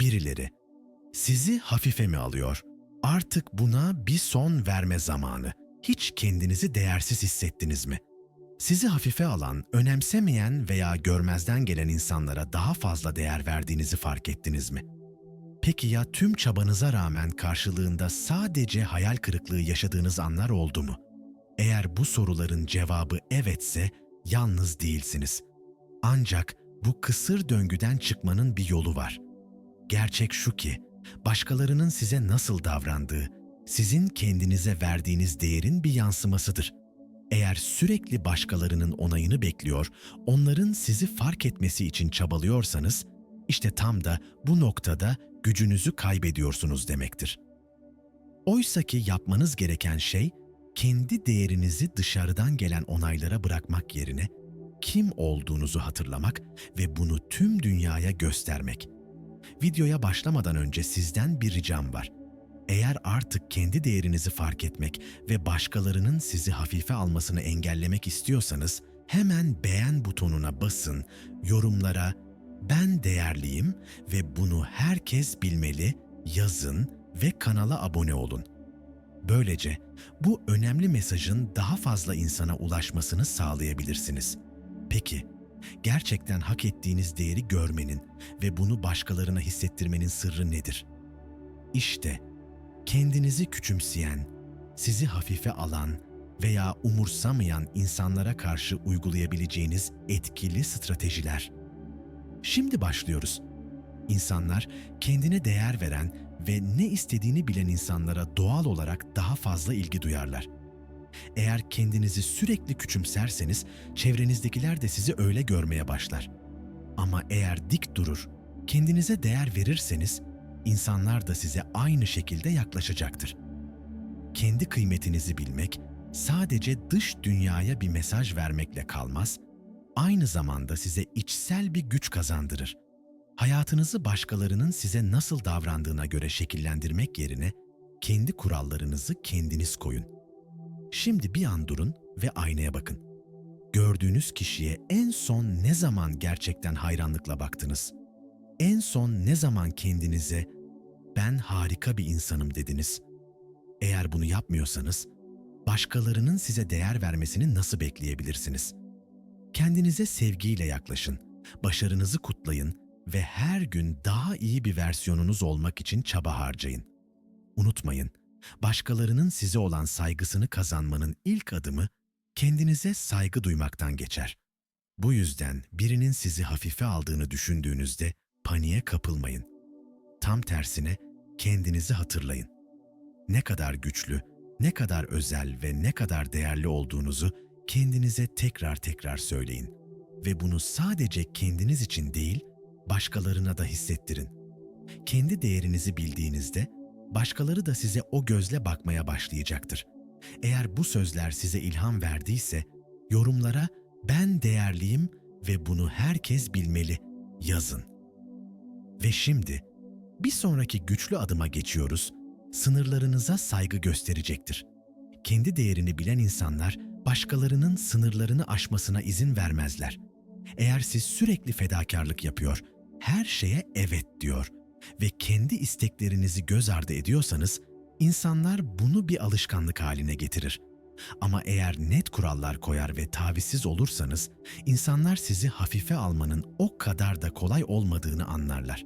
Birileri sizi hafife mi alıyor? Artık buna bir son verme zamanı. Hiç kendinizi değersiz hissettiniz mi? Sizi hafife alan, önemsemeyen veya görmezden gelen insanlara daha fazla değer verdiğinizi fark ettiniz mi? Peki ya tüm çabanıza rağmen karşılığında sadece hayal kırıklığı yaşadığınız anlar oldu mu? Eğer bu soruların cevabı evetse yalnız değilsiniz. Ancak bu kısır döngüden çıkmanın bir yolu var. Gerçek şu ki, başkalarının size nasıl davrandığı, sizin kendinize verdiğiniz değerin bir yansımasıdır. Eğer sürekli başkalarının onayını bekliyor, onların sizi fark etmesi için çabalıyorsanız, işte tam da bu noktada gücünüzü kaybediyorsunuz demektir. Oysa ki yapmanız gereken şey, kendi değerinizi dışarıdan gelen onaylara bırakmak yerine kim olduğunuzu hatırlamak ve bunu tüm dünyaya göstermek. Videoya başlamadan önce sizden bir ricam var. Eğer artık kendi değerinizi fark etmek ve başkalarının sizi hafife almasını engellemek istiyorsanız hemen beğen butonuna basın, yorumlara ben değerliyim ve bunu herkes bilmeli yazın ve kanala abone olun. Böylece bu önemli mesajın daha fazla insana ulaşmasını sağlayabilirsiniz. Peki, gerçekten hak ettiğiniz değeri görmenin ve bunu başkalarına hissettirmenin sırrı nedir? İşte kendinizi küçümseyen, sizi hafife alan veya umursamayan insanlara karşı uygulayabileceğiniz etkili stratejiler. Şimdi başlıyoruz. İnsanlar kendine değer veren ve ne istediğini bilen insanlara doğal olarak daha fazla ilgi duyarlar. Eğer kendinizi sürekli küçümserseniz çevrenizdekiler de sizi öyle görmeye başlar. Ama eğer dik durur, kendinize değer verirseniz insanlar da size aynı şekilde yaklaşacaktır. Kendi kıymetinizi bilmek sadece dış dünyaya bir mesaj vermekle kalmaz, aynı zamanda size içsel bir güç kazandırır. Hayatınızı başkalarının size nasıl davrandığına göre şekillendirmek yerine kendi kurallarınızı kendiniz koyun. Şimdi bir an durun ve aynaya bakın. Gördüğünüz kişiye en son ne zaman gerçekten hayranlıkla baktınız? En son ne zaman kendinize ben harika bir insanım dediniz? Eğer bunu yapmıyorsanız başkalarının size değer vermesini nasıl bekleyebilirsiniz? Kendinize sevgiyle yaklaşın, başarınızı kutlayın ve her gün daha iyi bir versiyonunuz olmak için çaba harcayın. Unutmayın, başkalarının size olan saygısını kazanmanın ilk adımı kendinize saygı duymaktan geçer. Bu yüzden birinin sizi hafife aldığını düşündüğünüzde paniğe kapılmayın. Tam tersine kendinizi hatırlayın. Ne kadar güçlü, ne kadar özel ve ne kadar değerli olduğunuzu kendinize tekrar tekrar söyleyin ve bunu sadece kendiniz için değil, başkalarına da hissettirin. Kendi değerinizi bildiğinizde başkaları da size o gözle bakmaya başlayacaktır. Eğer bu sözler size ilham verdiyse yorumlara ben değerliyim ve bunu herkes bilmeli yazın. Ve şimdi bir sonraki güçlü adıma geçiyoruz. Sınırlarınıza saygı gösterecektir. Kendi değerini bilen insanlar başkalarının sınırlarını aşmasına izin vermezler. Eğer siz sürekli fedakarlık yapıyor, her şeye evet diyor ve kendi isteklerinizi göz ardı ediyorsanız, insanlar bunu bir alışkanlık haline getirir. Ama eğer net kurallar koyar ve tavizsiz olursanız, insanlar sizi hafife almanın o kadar da kolay olmadığını anlarlar.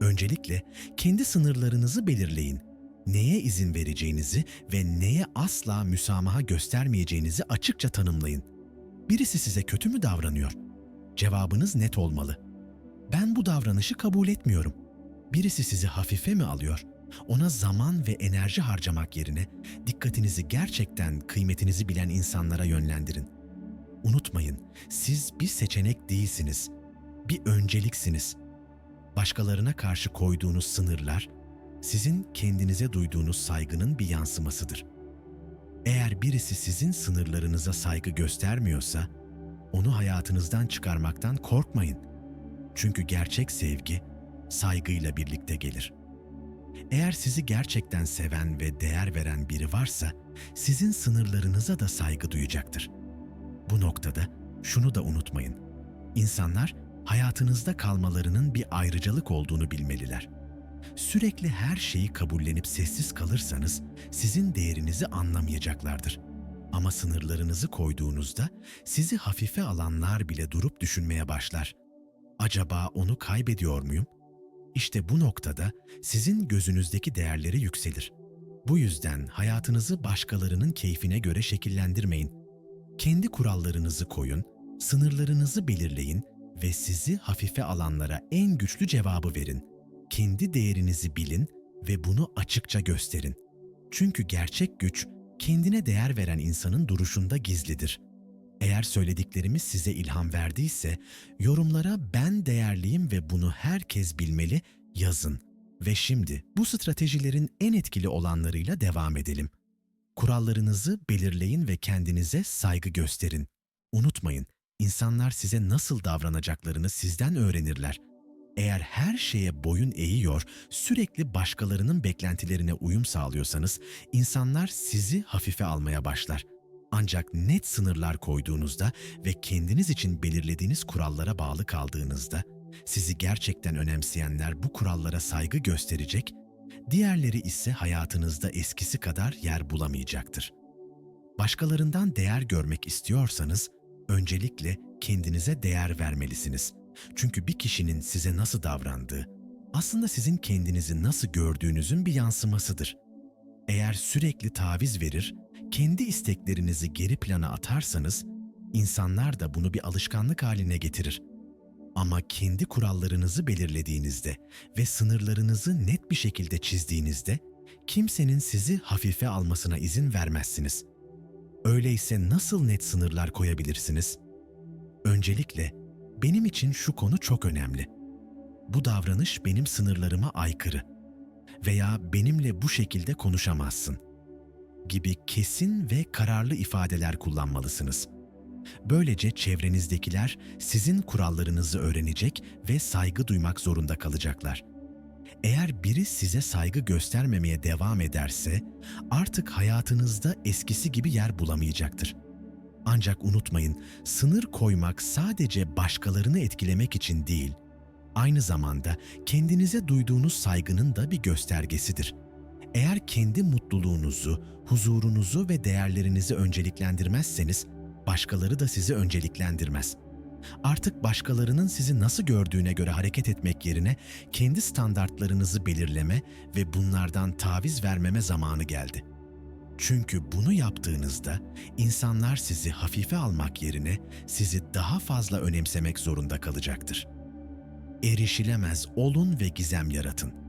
Öncelikle kendi sınırlarınızı belirleyin. Neye izin vereceğinizi ve neye asla müsamaha göstermeyeceğinizi açıkça tanımlayın. Birisi size kötü mü davranıyor? Cevabınız net olmalı. Ben bu davranışı kabul etmiyorum. Birisi sizi hafife mi alıyor? Ona zaman ve enerji harcamak yerine dikkatinizi gerçekten kıymetinizi bilen insanlara yönlendirin. Unutmayın, siz bir seçenek değilsiniz. Bir önceliksiniz. Başkalarına karşı koyduğunuz sınırlar sizin kendinize duyduğunuz saygının bir yansımasıdır. Eğer birisi sizin sınırlarınıza saygı göstermiyorsa, onu hayatınızdan çıkarmaktan korkmayın. Çünkü gerçek sevgi saygıyla birlikte gelir. Eğer sizi gerçekten seven ve değer veren biri varsa, sizin sınırlarınıza da saygı duyacaktır. Bu noktada şunu da unutmayın. İnsanlar hayatınızda kalmalarının bir ayrıcalık olduğunu bilmeliler. Sürekli her şeyi kabullenip sessiz kalırsanız sizin değerinizi anlamayacaklardır. Ama sınırlarınızı koyduğunuzda sizi hafife alanlar bile durup düşünmeye başlar. Acaba onu kaybediyor muyum? İşte bu noktada sizin gözünüzdeki değerleri yükselir. Bu yüzden hayatınızı başkalarının keyfine göre şekillendirmeyin. Kendi kurallarınızı koyun, sınırlarınızı belirleyin ve sizi hafife alanlara en güçlü cevabı verin. Kendi değerinizi bilin ve bunu açıkça gösterin. Çünkü gerçek güç kendine değer veren insanın duruşunda gizlidir. Eğer söylediklerimiz size ilham verdiyse yorumlara ben değerliyim ve bunu herkes bilmeli yazın. Ve şimdi bu stratejilerin en etkili olanlarıyla devam edelim. Kurallarınızı belirleyin ve kendinize saygı gösterin. Unutmayın, insanlar size nasıl davranacaklarını sizden öğrenirler. Eğer her şeye boyun eğiyor, sürekli başkalarının beklentilerine uyum sağlıyorsanız, insanlar sizi hafife almaya başlar. Ancak net sınırlar koyduğunuzda ve kendiniz için belirlediğiniz kurallara bağlı kaldığınızda, sizi gerçekten önemseyenler bu kurallara saygı gösterecek, diğerleri ise hayatınızda eskisi kadar yer bulamayacaktır. Başkalarından değer görmek istiyorsanız, öncelikle kendinize değer vermelisiniz. Çünkü bir kişinin size nasıl davrandığı, aslında sizin kendinizi nasıl gördüğünüzün bir yansımasıdır. Eğer sürekli taviz verir, kendi isteklerinizi geri plana atarsanız, insanlar da bunu bir alışkanlık haline getirir. Ama kendi kurallarınızı belirlediğinizde ve sınırlarınızı net bir şekilde çizdiğinizde, kimsenin sizi hafife almasına izin vermezsiniz. Öyleyse nasıl net sınırlar koyabilirsiniz? Öncelikle benim için şu konu çok önemli. Bu davranış benim sınırlarıma aykırı veya benimle bu şekilde konuşamazsın gibi kesin ve kararlı ifadeler kullanmalısınız. Böylece çevrenizdekiler sizin kurallarınızı öğrenecek ve saygı duymak zorunda kalacaklar. Eğer biri size saygı göstermemeye devam ederse artık hayatınızda eskisi gibi yer bulamayacaktır. Ancak unutmayın, sınır koymak sadece başkalarını etkilemek için değil, aynı zamanda kendinize duyduğunuz saygının da bir göstergesidir. Eğer kendi mutluluğunuzu, huzurunuzu ve değerlerinizi önceliklendirmezseniz, başkaları da sizi önceliklendirmez. Artık başkalarının sizi nasıl gördüğüne göre hareket etmek yerine kendi standartlarınızı belirleme ve bunlardan taviz vermeme zamanı geldi. Çünkü bunu yaptığınızda insanlar sizi hafife almak yerine sizi daha fazla önemsemek zorunda kalacaktır. Erişilemez olun ve gizem yaratın.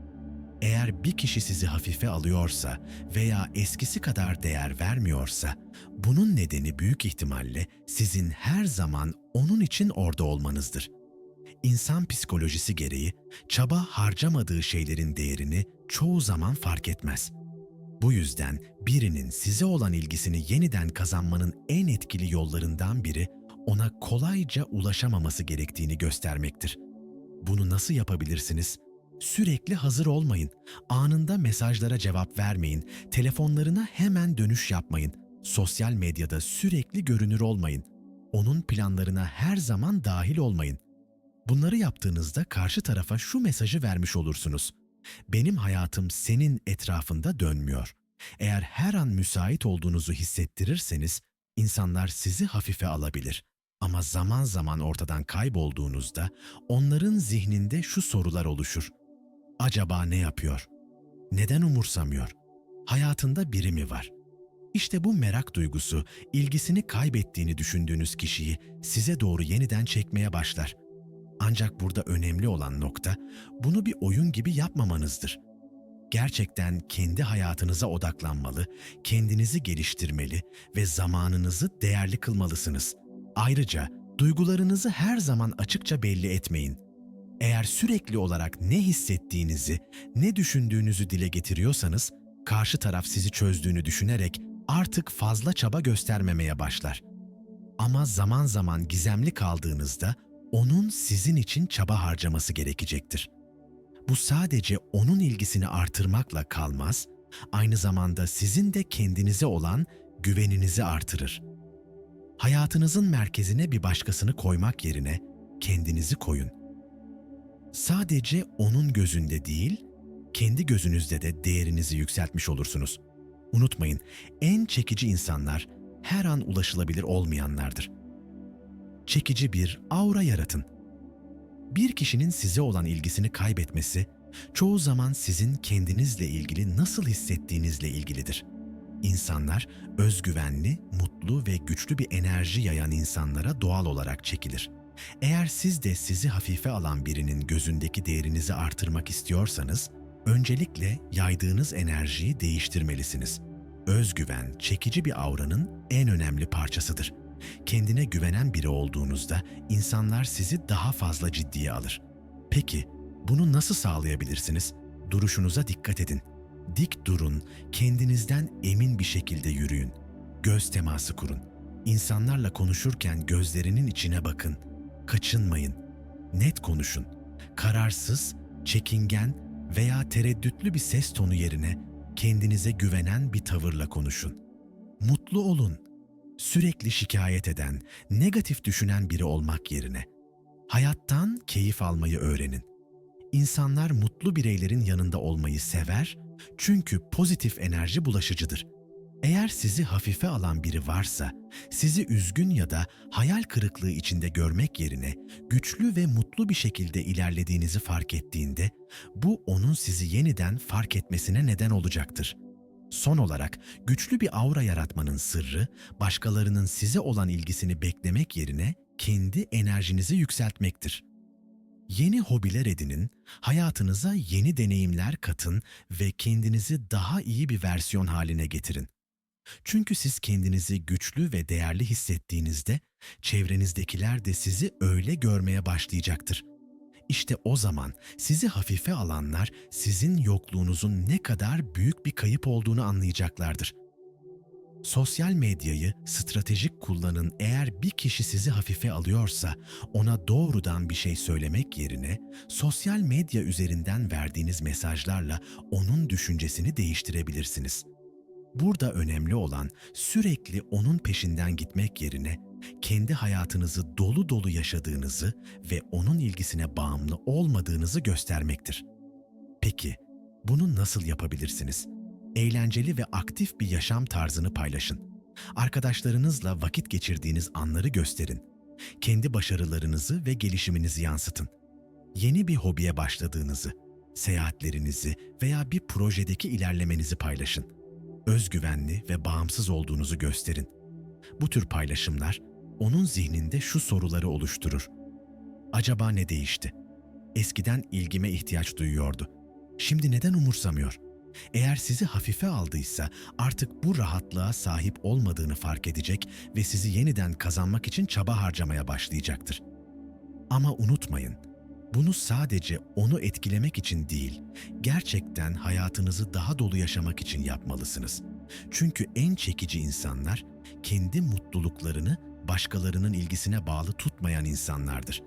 Eğer bir kişi sizi hafife alıyorsa veya eskisi kadar değer vermiyorsa, bunun nedeni büyük ihtimalle sizin her zaman onun için orada olmanızdır. İnsan psikolojisi gereği çaba harcamadığı şeylerin değerini çoğu zaman fark etmez. Bu yüzden birinin size olan ilgisini yeniden kazanmanın en etkili yollarından biri ona kolayca ulaşamaması gerektiğini göstermektir. Bunu nasıl yapabilirsiniz? Sürekli hazır olmayın. Anında mesajlara cevap vermeyin. Telefonlarına hemen dönüş yapmayın. Sosyal medyada sürekli görünür olmayın. Onun planlarına her zaman dahil olmayın. Bunları yaptığınızda karşı tarafa şu mesajı vermiş olursunuz. Benim hayatım senin etrafında dönmüyor. Eğer her an müsait olduğunuzu hissettirirseniz insanlar sizi hafife alabilir. Ama zaman zaman ortadan kaybolduğunuzda onların zihninde şu sorular oluşur. Acaba ne yapıyor? Neden umursamıyor? Hayatında biri mi var? İşte bu merak duygusu ilgisini kaybettiğini düşündüğünüz kişiyi size doğru yeniden çekmeye başlar. Ancak burada önemli olan nokta bunu bir oyun gibi yapmamanızdır. Gerçekten kendi hayatınıza odaklanmalı, kendinizi geliştirmeli ve zamanınızı değerli kılmalısınız. Ayrıca duygularınızı her zaman açıkça belli etmeyin. Eğer sürekli olarak ne hissettiğinizi, ne düşündüğünüzü dile getiriyorsanız, karşı taraf sizi çözdüğünü düşünerek artık fazla çaba göstermemeye başlar. Ama zaman zaman gizemli kaldığınızda onun sizin için çaba harcaması gerekecektir. Bu sadece onun ilgisini artırmakla kalmaz, aynı zamanda sizin de kendinize olan güveninizi artırır. Hayatınızın merkezine bir başkasını koymak yerine kendinizi koyun. Sadece onun gözünde değil, kendi gözünüzde de değerinizi yükseltmiş olursunuz. Unutmayın, en çekici insanlar her an ulaşılabilir olmayanlardır. Çekici bir aura yaratın. Bir kişinin size olan ilgisini kaybetmesi, çoğu zaman sizin kendinizle ilgili nasıl hissettiğinizle ilgilidir. İnsanlar özgüvenli, mutlu ve güçlü bir enerji yayan insanlara doğal olarak çekilir. Eğer siz de sizi hafife alan birinin gözündeki değerinizi artırmak istiyorsanız, öncelikle yaydığınız enerjiyi değiştirmelisiniz. Özgüven, çekici bir auranın en önemli parçasıdır. Kendine güvenen biri olduğunuzda insanlar sizi daha fazla ciddiye alır. Peki, bunu nasıl sağlayabilirsiniz? Duruşunuza dikkat edin. Dik durun, kendinizden emin bir şekilde yürüyün. Göz teması kurun. İnsanlarla konuşurken gözlerinin içine bakın. Kaçınmayın. Net konuşun. Kararsız, çekingen veya tereddütlü bir ses tonu yerine kendinize güvenen bir tavırla konuşun. Mutlu olun. Sürekli şikayet eden, negatif düşünen biri olmak yerine hayattan keyif almayı öğrenin. İnsanlar mutlu bireylerin yanında olmayı sever çünkü pozitif enerji bulaşıcıdır. Eğer sizi hafife alan biri varsa, sizi üzgün ya da hayal kırıklığı içinde görmek yerine güçlü ve mutlu bir şekilde ilerlediğinizi fark ettiğinde, bu onun sizi yeniden fark etmesine neden olacaktır. Son olarak güçlü bir aura yaratmanın sırrı, başkalarının size olan ilgisini beklemek yerine kendi enerjinizi yükseltmektir. Yeni hobiler edinin, hayatınıza yeni deneyimler katın ve kendinizi daha iyi bir versiyon haline getirin. Çünkü siz kendinizi güçlü ve değerli hissettiğinizde çevrenizdekiler de sizi öyle görmeye başlayacaktır. İşte o zaman sizi hafife alanlar sizin yokluğunuzun ne kadar büyük bir kayıp olduğunu anlayacaklardır. Sosyal medyayı stratejik kullanın eğer bir kişi sizi hafife alıyorsa ona doğrudan bir şey söylemek yerine sosyal medya üzerinden verdiğiniz mesajlarla onun düşüncesini değiştirebilirsiniz. Burada önemli olan sürekli onun peşinden gitmek yerine kendi hayatınızı dolu dolu yaşadığınızı ve onun ilgisine bağımlı olmadığınızı göstermektir. Peki, bunu nasıl yapabilirsiniz? Eğlenceli ve aktif bir yaşam tarzını paylaşın. Arkadaşlarınızla vakit geçirdiğiniz anları gösterin. Kendi başarılarınızı ve gelişiminizi yansıtın. Yeni bir hobiye başladığınızı, seyahatlerinizi veya bir projedeki ilerlemenizi paylaşın. Özgüvenli ve bağımsız olduğunuzu gösterin. Bu tür paylaşımlar onun zihninde şu soruları oluşturur. Acaba ne değişti? Eskiden ilgime ihtiyaç duyuyordu. Şimdi neden umursamıyor? Eğer sizi hafife aldıysa artık bu rahatlığa sahip olmadığını fark edecek ve sizi yeniden kazanmak için çaba harcamaya başlayacaktır. Ama unutmayın, bunu sadece onu etkilemek için değil, gerçekten hayatınızı daha dolu yaşamak için yapmalısınız. Çünkü en çekici insanlar kendi mutluluklarını başkalarının ilgisine bağlı tutmayan insanlardır.